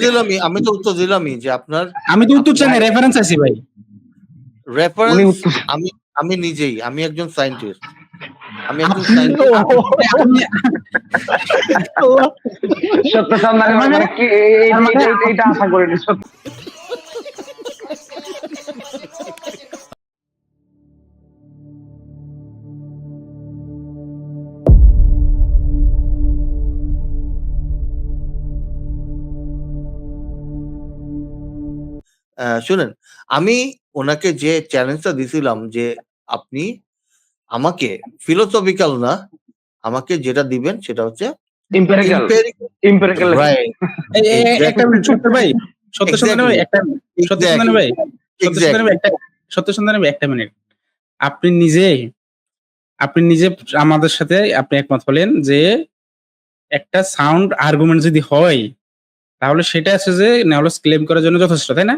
দিলামই আমি তো উত্তর দিলামই যে আপনার আমি তো উত্তর চাই না রেফারেন্স আছি ভাই। রেফারেন্স আমি আমি নিজেই আমি একজন সায়েন্টিস্ট আমি একজন সায়েন্টিস্ট সত্য সন্ধানে মানে- কি এইটা আশা করিনি সত্য আহ, শুনেন আমি ওনাকে যে চ্যালেঞ্জটা দিছিলাম যে আপনি আমাকে ফিলোসফিক্যাল না আমাকে যেটা দিবেন সেটা হচ্ছে ইম্পেরিক্যাল empirical- ইম্পেরিক্যাল right, এই- এই- এই- একটা মিনিট সত্য ভাই সত্য সন্ধানে ভাই একটা সত্য সন্ধানে ভাই সত্য exactly. সন্ধানে ভাই একটা সত্য সন্ধানে ভাই একটা মিনিট। আপনি নিজে আপনি নিজে আমাদের সাথে আপনি একমত হলেন যে একটা সাউন্ড আর্গুমেন্ট যদি হয় তাহলে সেটা আছে যে নেওলস ক্লেম করার জন্য যথেষ্ট তাই না?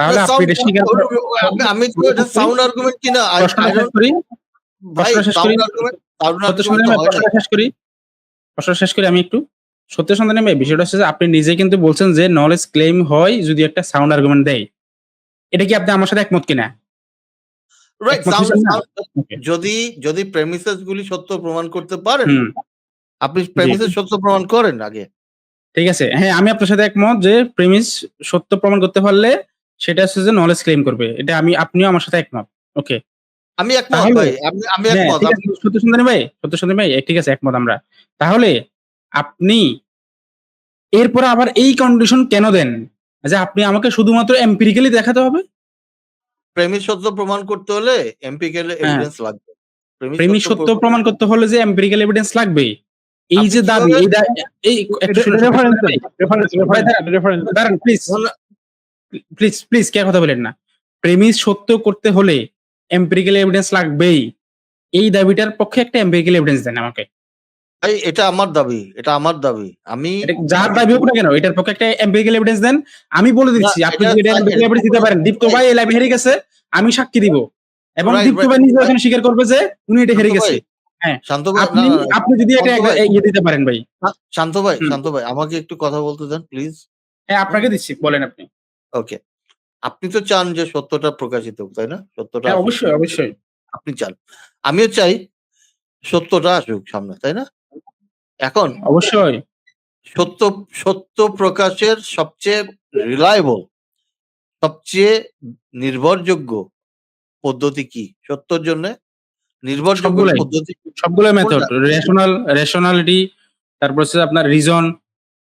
তাহলে আপনি এটা স্বীকার আমি- তো এটা সাউন্ড আর্গুমেন্ট কিনা I- শেষ করি? ভাই প্রশ্ন শেষ করি। সাউন্ড আর্গুমেন্ট সাউন্ড আর্গুমেন্ট সন্ধানে ভাই প্রশ্নটা শেষ করি? প্রশ্ন শেষ করি আমি একটু। সত্য সন্ধানে ভাই বিষয়টা হচ্ছে যে আপনি নিজে কিন্তু বলছেন যে নলেজ ক্লেম হয় যদি একটা সাউন্ড আর্গুমেন্ট দেয়। এটা কি আপনি আমার সাথে একমত কিনা? রাইট. যদি যদি প্রেমিসেস গুলি সত্য প্রমাণ করতে পারেন আপনি প্রেমিসেস সত্য প্রমাণ করেন আগে। ঠিক আছে। হ্যাঁ আমি আপনার সাথে একমত যে প্রেমিস সত্য প্রমাণ করতে পারলে সেটা হচ্ছে যে নলেজ ক্লেম করবে। এটা আমি আপনিও আমার সাথে একমত। ওকে আমি একমত ভাই আমি আমি হ্যাঁ একমত। ঠিক আছে সত্য সুন্দরী ভাই সত্য সুন্দরী ভাই ঠিক আছে একমত আমরা। তাহলে আপনি এরপর আবার এই কন্ডিশন কেন দেন? যে আপনি আমাকে শুধুমাত্র এম্পিরিক্যালি দেখাতে হবে? প্রেমিস সত্য প্রমাণ করতে হলে এমপিক্যাল হ্যাঁ। এভিডেন্স লাগবে। প্রেমিক সত্য প্রমাণ করতে হলে যে এম্পিরিক্যাল এভিডেন্স লাগবে এই যে দাবি এই দা- এই রেফারেন্স রেফারেন্স রেফারেন্স দাঁড়ান প্লিজ প্লিজ প্লিজ কে কথা বলেন না। প্রেমিস সত্য করতে হলে এম্পিরিক্যাল এভিডেন্স লাগবেই। এই দাবিটার পক্ষে একটা এম্পিরিক্যাল এভিডেন্স দেন আমাকে। ভাই এটা আমার দাবি এটা আমার দাবি। আমি যার দাবি হোক না কেন এটার পক্ষে একটা এম্পিরিক্যাল এভিডেন্স দেন। আমি বলে দিচ্ছি আপনি যদি এটা এম্পিরিক্যাল এভিডেন্স দিতে পারেন দীপ্ত ভাই এই লাইভে হেরে গেছে আমি সাক্ষী দিব। এবং দীপ্ত ভাই। নিজে. ওখানে স্বীকার করবে যে উনি এটা হেরে গেছে। হ্যাঁ। শান্ত ভাই আপনি আপনি যদি এটা। ইয়ে দিতে পারেন ভাই। শান্ত ভাই শান্ত ভাই আমাকে একটু কথা বলতে দেন প্লিজ হ্যাঁ আপনাকে দিচ্ছি বলেন আপনি। ওকে। আপনি তো চান যে সত্যটা প্রকাশিত হোক তাই না? সত্যটা হ্যাঁ আসুক। অবশ্যই অবশ্যই। আপনি চান। আমিও চাই সত্যটা আসুক সামনে তাই না? এখন অবশ্যই। সত্য সত্য প্রকাশের সবচেয়ে রিলায়েবল সবচেয়ে নির্ভরযোগ্য পদ্ধতি কি? সত্যর জন্য? নির্ভরযোগ্য সবগুলাই। পদ্ধতি সবগুলো মেথড কোনটা? রেশনাল রেশনালিটি তারপর হচ্ছে আপনার রিজন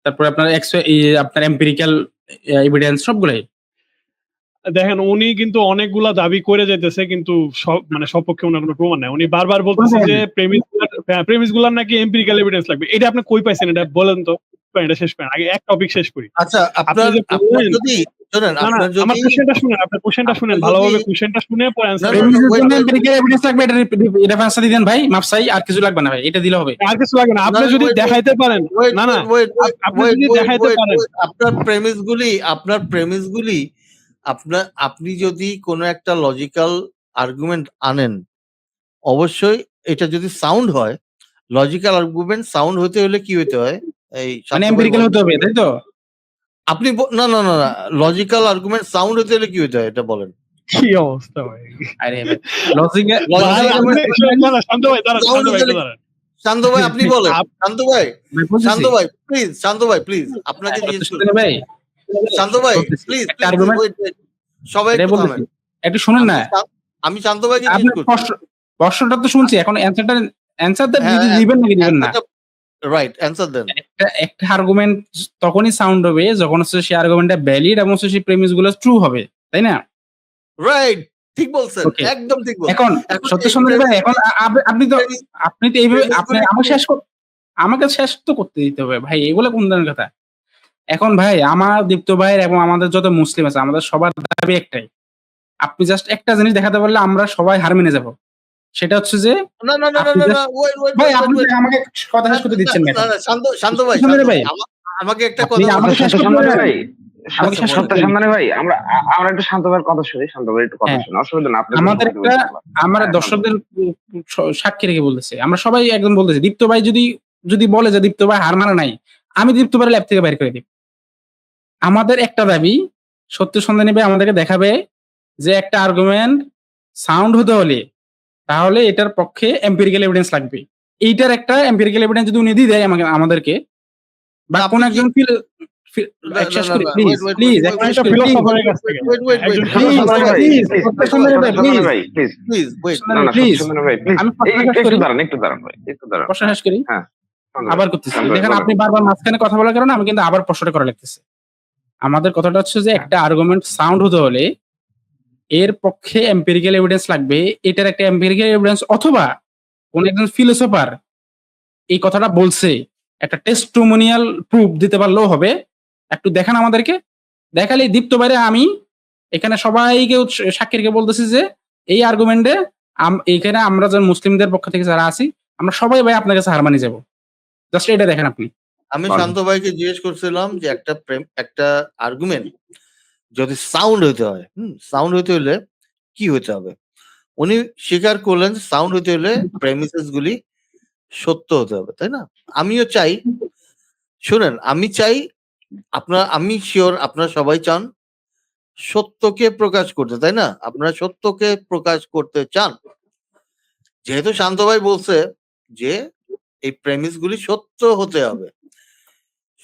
তারপরে আপনার এক্স আপনার এম্পিরিক্যাল এভিডেন্স সবগুলাই। দেখেন উনি কিন্তু অনেকগুলা দাবি করে যাইতেছে কিন্তু সব মানে সপক্ষে ওনার কোনো প্রমাণ নাই। উনি বারবার বলতেছে যে প্রেমিস প্রেমিসগুলার নাকি এম্পিরিক্যাল এভিডেন্স লাগবে। এটা আপনি কই পাইছেন? এটা বলেন তো। এটা শেষ করেন আগে এক টপিক শেষ করি আচ্ছা আপনার যদি শোনেন না না আপনার আমার কোশ্চেনটা শুনেন আপনার কোশ্চেনটা শুনেন আপনি ভালোভাবে যদি- কোশ্চেনটা শুনে পরে না, অ্যান্সার না, প্রেমিসের wait, জন্য wait. এম্পিরিক্যাল এভিডেন্স লাগবে এটা রেফারেন্স দিবেন ভাই মাপসাই আর কিছু লাগবে না ভাই এটা দিলে হবে আর কিছু লাগে না আপনি যদি wait, wait. দেখাইতে পারেন না না wait, wait, আপনি যদি দেখাইতে পারেন। আপনার প্রেমিস গুলি আপনার প্রেমিস গুলি আপনার আপনি যদি কোনো একটা লজিক্যাল আর্গুমেন্ট আনেন অবশ্যই এটা যদি সাউন্ড হয় লজিক্যাল আর্গুমেন্ট সাউন্ড হতে হলে কি হতে হয় এই মানে শান্ত ভাই এম্পিরিক্যাল হতে হবে তাই তো? আপনি না না না লজিক্যাল আর্গুমেন্ট সাউন্ড হতে হলে কি হতে হয় এটা বলেন। কি অবস্থা ভাই? আরে লজিক্যাল শান্ত ভাই দাঁড়ান শান্ত ভাই দাঁড়ান। শান্ত ভাই আপনি বলেন। শান্ত ভাই শান্ত ভাই প্লিজ শান্ত ভাই প্লিজ আপনাকে ভাই। শান্ত ভাই প্লিজ সবাই এটা একটু শুনুন না। আমি শান্ত ভাইকে প্রশ্নটা তো শুনছি এখন অ্যান্সারটা হ্যাঁ, দিবেন নাকি দিবেন না? রাইট অ্যান্সার দেন। একটা একটা আর্গুমেন্ট তখনই সাউন্ড হবে যখন হচ্ছে সেই আর্গুমেন্টটা ভ্যালিড এবং হচ্ছে সেই প্রেমিসগুলো ট্রু হবে তাই না? রাইট ঠিক বলছেন একদম ঠিক বলছেন। এখন সত্য সুন্দর ভাই এখন আপনি তো আপনি তো এইভাবে আপনি আমাকে শেষ আমাকে শেষ তো করতে দিতে হবে ভাই এগুলো কোন ধরনের কথা? এখন ভাই আমার দীপ্ত ভাইয়ের এবং আমাদের যত মুসলিম আছে আমাদের সবার দাবি একটাই। আপনি জাস্ট একটা জিনিস দেখাতে পারলে আমরা সবাই হার মেনে যাব। সেটা হচ্ছে যে না না না না না ভাই আপনি আমাকে কথা শেষ করতে দিচ্ছেন না শান্ত শান্ত ভাই শান্ত ভাই। আমাকে একটা কথা আমাকে শেষ করতে সন্ধানে ভাই ভাই আমরা আমরা একটু শান্ত ভাইয়ের কথা শুনি শান্ত ভাই একটু কথা হ্যাঁ। শুনি অসুবিধা না আপনি আমাদের একটা- আমরা হ্যাঁ, দর্শকদের সাক্ষী রেখে বলতেছি। আমরা সবাই একদম বলতেছি দীপ্ত ভাই যদি যদি বলে যে দীপ্ত ভাই হার মারা নাই আমি দীপ্ত ভাই ল্যাব থেকে বাইর করে দিই। আমাদের একটা দাবি সত্য সন্ধানী ভাই আমাদেরকে দেখাবে যে একটা আর্গুমেন্ট সাউন্ড হতে হলে তাহলে এটার পক্ষে এম্পিরিক্যাল এভিডেন্স লাগবে। এইটার একটা এম্পিরিক্যাল এভিডেন্স যদি উনি দিয়ে দেয় আমাকে আমাদেরকে বা কোন একজন আবার করতেছি। দেখেন আপনি বারবার মাঝখানে কথা বলার কারণে আমি কিন্তু আবার প্রশ্নটা করা লাগতেছে। আমাদের কথাটা হচ্ছে যে একটা আর্গুমেন্ট সাউন্ড হতে হলে এর পক্ষে এম্পিরিক্যাল এভিডেন্স লাগবে। এটার একটা এম্পিরিক্যাল এভিডেন্স অথবা কোন একজন ফিলোসোফার এই কথাটা বলছে, একটা টেস্টোমোনিয়াল প্রুফ দিতে পারলেও হবে। একটু দেখান আমাদেরকে। দেখালে দীপ্ত বাইরে আমি, এখানে সবাইকে সাক্ষীরকে বলতেছি যে এই আর্গুমেন্টে এইখানে আমরা যে মুসলিমদের পক্ষ থেকে যারা আছি, আমরা সবাই ভাই আপনার কাছে হার মানি যাব। জাস্ট এটা দেখেন আপনি। আমি। শান্ত ভাইকে জিজ্ঞেস করছিলাম যে একটা প্রেম, একটা আর্গুমেন্ট যদি সাউন্ড হইতে হয়, হুম সাউন্ড হইতে হলে কি হইতে হবে? উনি স্বীকার করলেন সাউন্ড হইতে হলে প্রেমিসেস গুলি সত্য হতে হবে, তাই না? আমিও চাই, শুনেন, আমি চাই আপনার আমি শিওর আপনারা সবাই চান সত্যকে প্রকাশ করতে, তাই না? আপনারা সত্যকে প্রকাশ করতে চান। যেহেতু শান্ত ভাই বলছে যে এই প্রেমিস গুলি সত্য হতে হবে।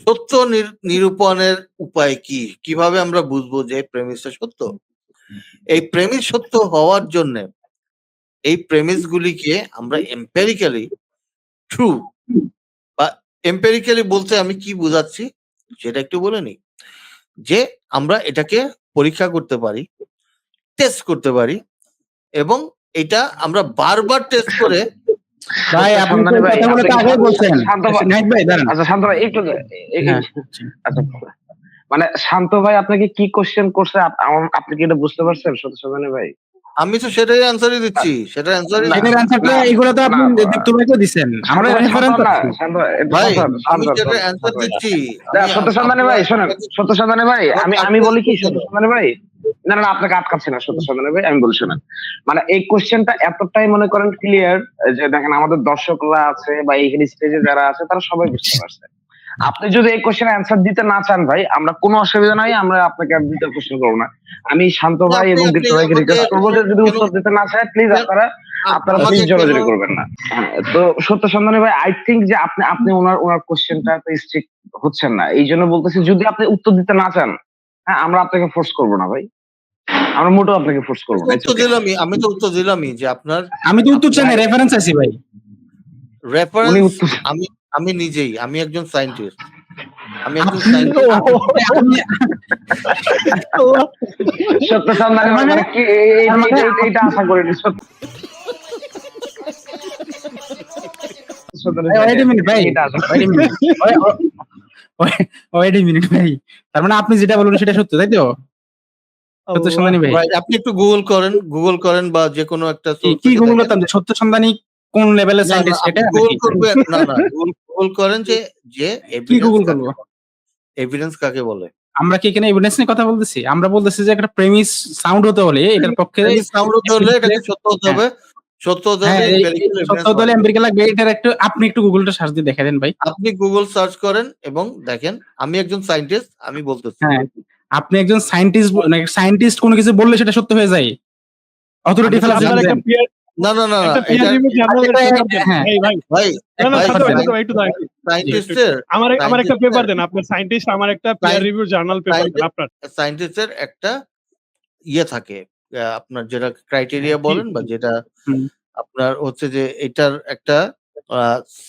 সত্য নির- নিরূপণের উপায় কি? কীভাবে আমরা বুঝব যে প্রেমিসটা সত্য? এই প্রেমিস সত্য হওয়ার জন্য এই প্রেমিস গুলিকে আমরা এম্পেরিক্যালি ট্রু বা এম্পেরিক্যালি বলতে আমি কি বোঝাচ্ছি সেটা একটু বলে নিই। যে আমরা এটাকে পরীক্ষা করতে পারি টেস্ট করতে পারি এবং এটা আমরা বারবার টেস্ট করে ভাই আপনি তো সন্ধানী ভাই, কথা বলে তো আগে বলছেন। নাইট ভাই। দাঁড়ান। আচ্ছা শান্ত ভাই একটু দে- এ-। আচ্ছা মানে শান্ত ভাই আপনাকে কি কোশ্চেন করছে? আপনি কি এটা বুঝতে পারছেন? সত্য ভাই। আমি তো সেটাই অ্যান্সারই দিচ্ছি। সেটা অ্যান্সারই না, এটার এগুলো তো আপনি দীপ্ত ভাইকে আমরা রেফারেন্স ভাই, আমি যেটা অ্যান্সার। দিচ্ছি সত্য সন্ধানী ভাই শোনেন সত্য সন্ধানী ভাই আমি আমি বলি কি সত্য সন্ধানী ভাই? না না না, আপনাকে আটকাচ্ছি না সত্য সন্ধানী ভাই আমি বলি শোনেন। মানে এই কোশ্চেনটা এতটাই মনে করেন ক্লিয়ার যে দেখেন আমাদের দর্শকরা আছে বা এইখানে স্টেজে যারা আছে তারা সবাই বুঝতে পারছে। আপনি যদি এই কোশ্চেন অ্যান্সার দিতে না চান ভাই আমরা কোনো অসুবিধা নাই আমরা আপনাকে আর দ্বিতীয় কোশ্চেন করব না। আমি শান্ত ভাই এবং দীপ্ত ভাইকে রিকোয়েস্ট করব যে যদি উত্তর দিতে না চায় প্লিজ আপনারা আপনারা আমাকে প্লিজ জোরাজোরি করবেন না। হ্যাঁ, তো সত্য সন্ধানী ভাই আই থিঙ্ক যে আপনি আপনি ওনার ওনার কোশ্চেনটা স্ট্রিক হচ্ছেন না। এই জন্য বলতেছি যদি আপনি উত্তর দিতে না চান হ্যাঁ আমরা আপনাকে ফোর্স করব না ভাই। আমরা মোটেও আপনাকে ফোর্স করব না উত্তর দিলামই আমি তো উত্তর দিলামই যে আপনার আমি তো উত্তর চাই না রেফারেন্স আছি ভাই। রেফারেন্স আমি আমি নিজেই আমি একজন সায়েন্টিস্ট আমি একজন সায়েন্টিস্ট সত্য মানে কি এইটা আশা করিনি সত্য। ভাই। তার মানে আপনি যেটা বলবেন সেটা সত্য তাই তো? সত্য সন্ধানী ভাই আপনি একটু গুগল করেন গুগল করেন বা যে কোনো একটা কি- গুগল করতাম? সত্য সন্ধানী কোন লেভেলের সাইন্টিস্ট এটা গুগল করবেন না না গুগল করেন যে যে কি গুগল করব? এভিডেন্স কাকে বলে? আমরা কি এখানে এভিডেন্স নিয়ে কথা বলতেছি? আমরা বলতেছি যে একটা প্রেমিস সাউন্ড হতে হলে এটার পক্ষে সাউন্ড হতে হলে এটাকে সত্য হতে হবে। সত্য হতে হ্যাঁ হলে এই- empirical এই evidence সত্য হতে হলে এম্পিরিক্যাল লাগবে এটার একটু আপনি একটু গুগলটা সার্চ দিয়ে দেখা দেন ভাই। আপনি গুগল সার্চ করেন এবং দেখেন আমি একজন সায়েন্টিস্ট আমি বলতেছি। হ্যাঁ আপনি একজন সায়েন্টিস্ট সায়েন্টিস্ট কোনো কিছু বললে সেটা সত্য হয়ে যায় অথরিটি ফেলা না না না। হ্যাঁ। আমার আমার একটা পেপার দেন আপনার সায়েন্টিস্ট আমার একটা পিয়ার রিভিউ জার্নাল পেপার দেন আপনার সায়েন্টিস্টের একটা ইয়ে থাকে আপনার যেটা ক্রাইটেরিয়া কি? বলেন বা যেটা। আপনার হচ্ছে যে এটার একটা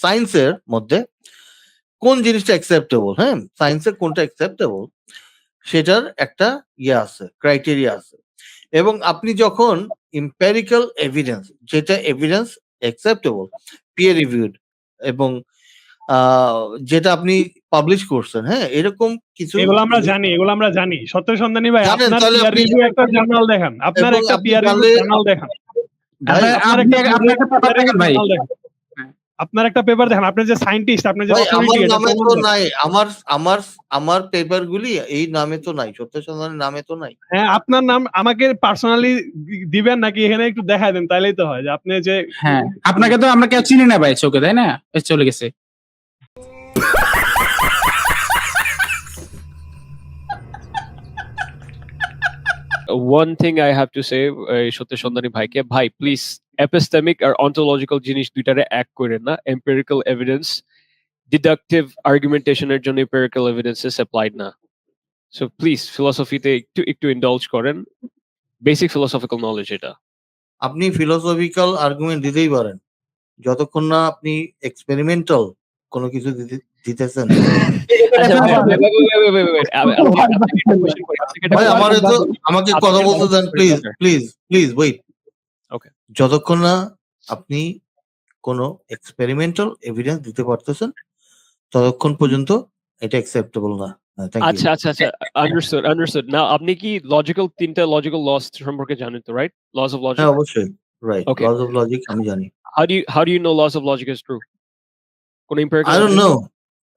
সায়েন্সের মধ্যে কোন জিনিসটা অ্যাকসেপ্টেবল হ্যাঁ সায়েন্সের কোনটা অ্যাকসেপ্টেবল সেটার একটা ইয়ে আছে ক্রাইটেরিয়া আছে। এবং আপনি যখন ইম্পেরিক্যাল এভিডেন্স যেটা এভিডেন্স অ্যাকসেপ্টেবল পিয়ার রিভিউড এবং যেটা আপনি পাবলিশ করছেন হ্যাঁ? এরকম কিছু এগুলো আমরা জানি এগুলো আমরা জানি। সত্য সন্ধানী ভাই আপনার পিয়ার রিভিউ একটা জার্নাল দেখান। আপনার একটা পিয়ার রিভিউ জার্নাল দেখান। আপনার- আপনার আপনি একটা একটা পেপার দেখেন ভাই। আপনার একটা পেপার দেখেন আপনি যে সায়েন্টিস্ট আপনি যে অথরিটি আমার এটা নামে তো নাই আমার আমার আমার পেপার গুলি এই নামে তো নাই সত্য সন্ধানের নামে তো নাই। হ্যাঁ আপনার নাম আমাকে পার্সোনালি দিবেন নাকি এখানে একটু দেখায় দেন তাইলেই তো হয় যে আপনি যে হ্যাঁ আপনাকে তো আমরা কেউ চিনি না ভাই চোখে তাই না? এই চলে গেছে। One thing I have to say সত্য সন্ধানী ভাইকে, ভাই প্লিজ এপিস্টেমিক আর অন্টোলজিক্যাল জিনিস দুইটারে এক করেন না। এম্পেরিক্যাল এভিডেন্স ডিডাকটিভ আর্গুমেন্টেশনের জন্য এম্পিরিক্যাল এভিডেন্সেস অ্যাপ্লাইড না। সো প্লিজ ফিলোসফিতে একটু একটু ইন্ডালজ করেন। বেসিক ফিলোসফিক্যাল নলেজ এটা। আপনি ফিলোসফিক্যাল আর্গুমেন্ট দিতেই পারেন। যতক্ষণ না আপনি এক্সপেরিমেন্টাল কোনো কিছু দিতেছেন? আমার তো আমাকে কথা বলতে দেন প্লিজ প্লিজ প্লিজ ওয়েট. যতক্ষণ না আপনি কোনো এক্সপেরিমেন্টাল এভিডেন্স দিতে পারতেছেন ততক্ষণ পর্যন্ত এটা অ্যাকসেপ্টেবল না। আচ্ছা আচ্ছা আচ্ছা আন্ডারস্টুড আন্ডারস্টুড না আপনি কি লজিক্যাল তিনটা লজিক্যাল লস সম্পর্কে জানেন তো রাইট লস অফ লজিক হ্যাঁ অবশ্যই right Okay. Laws of logic আমি জানি। How do you how do you know laws of logic is true? কোন empirical I don't know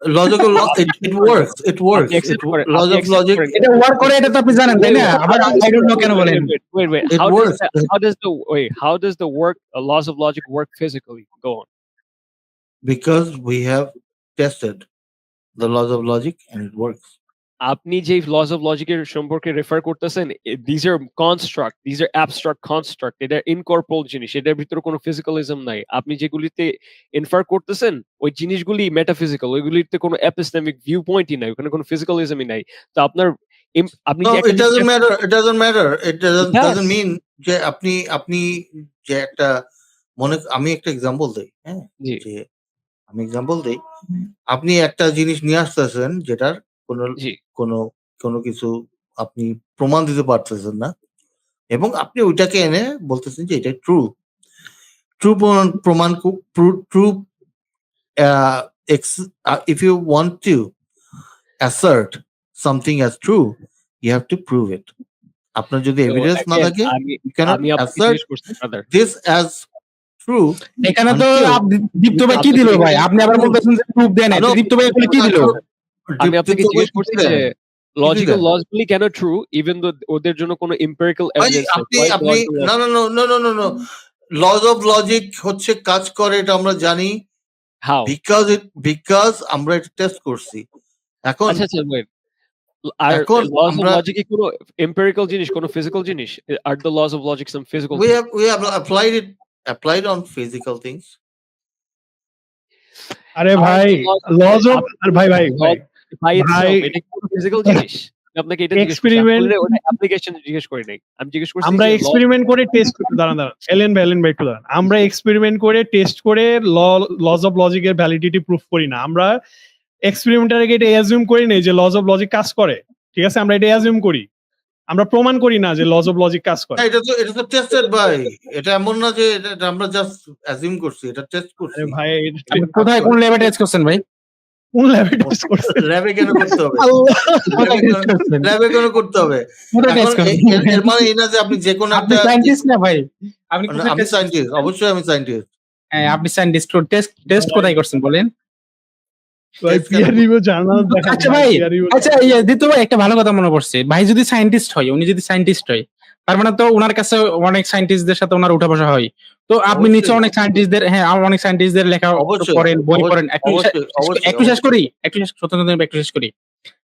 Logical it it works it works আপনি accept করেন, lodge আপনি of accept logic করেন। এটা work করে এটা তো আপনি জানেন তাই না আবার আই ডোন্ট নো কেন বলেন Wait, wait, wait. It How does, works. that, how does the wait? How does the work uh, laws of logic work physically? Go on. because we have tested the laws of logic and it works আপনি যে loss of এর সম্পর্কে refer করতেছেন these are construct these are abstract construct এটা incorporeal জিনিস এটার ভিতরে কোনো physicalism নাই। আপনি যেগুলিতে ইনফার করতেছেন ওই জিনিসগুলি মেটাফিজিক্যাল ওইগুলিতে কোনো epistemic ভিউ পয়েন্টই নাই ওখানে কোনো physicalismই নাই। তো আপনার আপনি matter it doesn't matter it doesn't It does. doesn't mean যে আপনি আপনি যে একটা মনে আমি একটা এক্সাম্পল দেই হ্যাঁ? জি। যে আমি এক্সাম্পল দেই আপনি একটা জিনিস নিয়ে আসতেছেন যেটার কোনো কোনো কোনো কিছু আপনি প্রমাণ দিতে পারতেছেন না। এবং আপনি ওইটাকে এনে বলতেছেন যে এটা ট্রু ট্রু প্রমাণ true if you want to assert something as true you have to prove it আপনার যদি এভিডেন্স না থাকে this as true এখানে তো দীপ্ত ভাই কি দিল ভাই? আপনি আবার বলতেছেন যে প্রুফ দেন দীপ্ত ভাই কি দিল? আমি আপনাকে জিজ্ঞেস করছি যে লজিক্যাল? লস গুলি কেন ট্রু ইভেন দো ওদের জন্য কোনো এম্পিরিক্যাল এভিডেন্স আপনি আপনি না না না না না না লজ অফ লজিক হচ্ছে কাজ করে এটা আমরা জানি। হাউ বিকজ ইট বিকজ আমরা এটা টেস্ট করছি। এখন আচ্ছা আচ্ছা ওয়েট আর এখন অফ লজিক কি কোনো এম্পিরিক্যাল জিনিস কোনো ফিজিক্যাল জিনিস? আর the laws of logic some physical applied on physical things আরে ভাই লজ অফ আর ভাই ভাই ভাই। বাই ফিজিক্যাল জিনিস। আপনাকে এটা ওটা অ্যাপ্লিকেশন জিজ্ঞেস করি নাই। আমি জিজ্ঞেস করছি আমরা এক্সপেরিমেন্ট করে টেস্ট দাঁড়ান দাঁড়ান এলেন ভাই এলেন ভাই একটু দাঁড়ান। আমরা এক্সপেরিমেন্ট করে টেস্ট করে লজ অফ লজিকের ভ্যালিডিটি প্রুফ করি না। আমরা এক্সপেরিমেন্টারকে এটা অ্যাজিউম করি নেই যে লজ অফ লজিক কাজ করে। ঠিক আছে? আমরা এটা অ্যাজিউম করি। আমরা প্রমাণ করি না যে লজ অফ লজিক কাজ করে। এটা তো এটা তো টেস্টেড ভাই। এটা এমন না যে এটা এটা আমরা জাস্ট অ্যাজিউম করছি এটা টেস্ট করছি। ভাই কোথায় কোন লেভেল টেস্ট করছেন ভাই? কোন ল্যাবে টেস্ট করছে? ল্যাবে কেন করতে হবে? ল্যাবে কেন করতে হবে? এর- মানে এই না যে আপনি যে কোনো একটা সায়েন্টিস্ট না ভাই? আপনি আমি সায়েন্টিস্ট অবশ্যই আমি সায়েন্টিস্ট হ্যাঁ আপনি সায়েন্টিস্ট টেস্ট টেস্ট কোথায় করছেন বলেন? ভাই পিয়ার রিভিউ জার্নাল দেখা আচ্ছা ভাই, আচ্ছা ইয়ে দিতে ভাই একটা ভালো কথা মনে পড়ছে। ভাই যদি সায়েন্টিস্ট হয় উনি যদি সায়েন্টিস্ট হয় তার মানে তো ওনার কাছে অনেক সায়েন্টিস্টদের সাথে ওনার উঠা বসা হয়। তো আপনি নিচে অনেক সায়েন্টিস্টদের হ্যাঁ অনেক সায়েন্টিস্টদের লেখা পড়েন বই পড়েন। একটু শেষ- করি একটু শেষ একটু শেষ করি।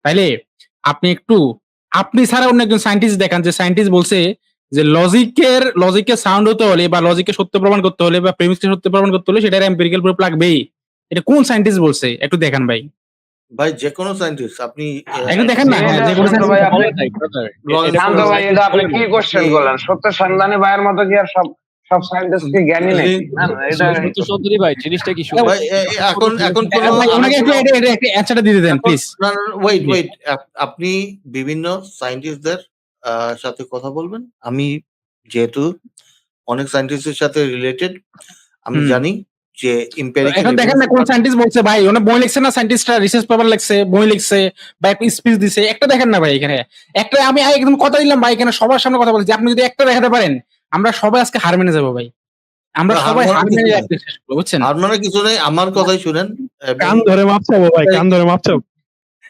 তাইলে আপনি একটু আপনি ছাড়া অন্য একজন সায়েন্টিস্ট দেখান যে সায়েন্টিস্ট বলছে যে লজিকের লজিকের সাউন্ড হতে হলে বা লজিকের সত্য প্রমাণ করতে হলে বা প্রেমিসকে সত্য প্রমাণ করতে হলে সেটা এম্পিরিক্যাল প্রুফ লাগবেই। এটা কোন সায়েন্টিস্ট বলছে? একটু দেখান ভাই। ভাই যে কোনো সায়েন্টিস্ট আপনি একটু দেখেন না যে কোনো ভাই, আপনি- ভাই এটা আপনি কি কোশ্চেন করলেন? সত্য সন্ধানী ভাইয়ের মতো কি আর সব সব সায়েন্টিস্ট কি জ্ঞানী নাকি? না না এটা সত্য সুন্দরী ভাই জিনিসটা কি শুনুন ভাই, এখন এখন কোন ভাই, একটু একটা অ্যান্সারটা দিয়ে দেন প্লিজ ওয়েট। ওয়েট আপনি বিভিন্ন সায়েন্টিস্টদের সাথে কথা বলবেন। আমি যেহেতু অনেক সায়েন্টিস্টের সাথে রিলেটেড আমি জানি যে এখন দেখেন না কোন সায়েন্টিস্ট বলছে ভাই ওনা বই লিখছে না সায়েন্টিস্টরা রিসার্চ পেপার লিখছে বই লিখছে বা একটা স্পিচ দিছে। একটা দেখেন না ভাই এখানে। একটা আমি একদম কথা দিলাম ভাই এখানে সবার সামনে কথা বলছি। আপনি যদি একটা দেখাতে পারেন আমরা সবাই আজকে হার মেনে যাব ভাই। আমরা সবাই হার মেনে করব বুঝছেন? মানে কিছু নেই আমার কথাই শুনেন। কান ধরে মাপ চাবো ভাই কান ধরে মাপ চাবো।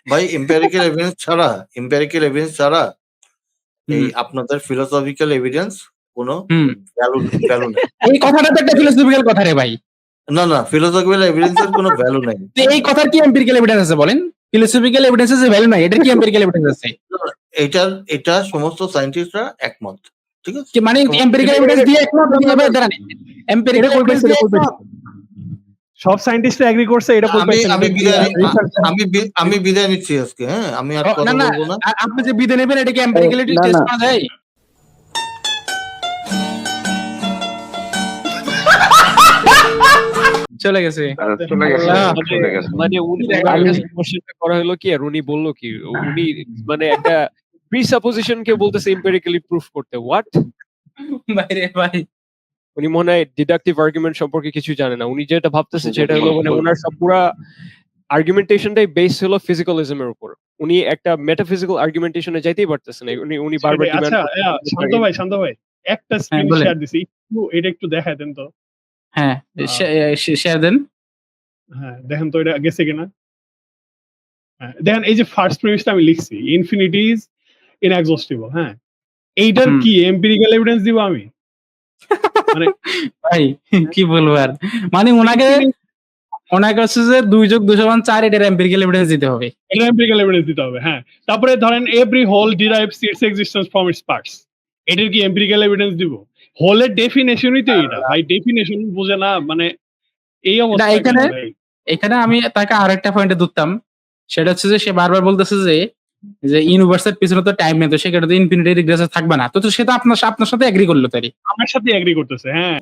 ভাই এম্পেরিক্যাল এভিডেন্স ছাড়া এম্পেরিক্যাল এভিডেন্স ছাড়া এই আপনাদের ফিলোসফিক্যাল এভিডেন্স কোনো হুম। ভ্যালু ভ্যালু এই কথাটা তো একটা ফিলোসফিক্যাল কথা রে ভাই। না না ফিলোসফিক্যাল এভিডেন্সের কোনো ভ্যালু নেই। এই কথার কি এম্পিরিক্যাল এভিডেন্স আছে বলেন? ফিলোসফিক্যাল এভিডেন্স আছে ভ্যালু নাই এটার কি এম্পিরিক্যাল এভিডেন্স আছে? এটার এটা সমস্ত সায়েন্টিস্টরা একমত ঠিক আছে? মানে এম্পিরিক্যাল এভিডেন্স দিয়ে একমত দাঁড়ান এম্পিরিক্যাল এভিডেন্স দিয়ে এটা? সব সায়েন্টিস্ট এগ্রি করছে এটা কই আমি আমি বিদায়? আমি বিদায় নিচ্ছি আজকে হ্যাঁ? আমি আর কথা না, না, বলব না। আপনি যে বিদে নেবেন এটা কি এম্পিরিক্যালি টেস্ট করা যায়? চলে গেছে। মানে উনি কোশ্চেনটা করা হলো কি আর উনি বলল কি উনি মানে একটা প্রিসাপোজিশন কে বলতেছে এম্পিরিক্যালি প্রুফ করতে। হোয়াট বাইরে ভাই। উনি মনে হয় ডিডাকটিভ আর্গুমেন্ট সম্পর্কে কিছু জানে না। উনি যেটা ভাবতেছে সেটা হলো মানে ওনার সব পুরা আর্গুমেন্টেশনটাই বেস হলো ফিজিক্যালিজমের উপর। উনি একটা মেটাফিজিক্যাল আর্গুমেন্টেশনে যাইতেই পারতেছেন না। উনি উনি বারবার আচ্ছা যে শান্ত ভাই শান্ত ভাই। একটা স্ক্রিন বলেন। শেয়ার দিছি। একটু এটা একটু দেখায় দেন তো। হ্যাঁ শেয়ার দেন। হ্যাঁ দেখেন তো এটা গেছে কিনা? হ্যাঁ দেখেন এই যে ফার্স্ট প্রিমিসটা আমি লিখছি ইনফিনিটি ইজ ইনএক্সস্টিবল হ্যাঁ। এইটার কি এম্পিরিক্যাল এভিডেন্স দিব আমি? মানে ভাই কি বলব আর? মানে ওনাকে ওনাকে হচ্ছে যে দুই যোগ সমান চার এটার এম্পিরিক্যাল এভিডেন্স দিতে হবে। এটা এম্পিরিক্যাল এভিডেন্স দিতে হবে হ্যাঁ। তারপরে ধরেন every whole derives its existence from its parts এটার কি এম্পিরিক্যাল এভিডেন্স দিব? হোলের ডেফিনেশনই তো এটা ভাই ডেফিনেশন বুঝে না মানে এই অবস্থা এখানে- এখানে আমি তাকে আরেকটা পয়েন্টে ধরতাম। সেটা হচ্ছে যে সে বারবার বলতেছে যে যে ইউনিভার্সের পিছনে তো টাইম নেই তো সেখানে তো ইনফিনিটি রিগ্রেস থাকবে না। তো সেটা সে তো আপনার আপনার সাথে এগ্রি করল তাই আমার সাথে এগ্রি করতেছে হ্যাঁ।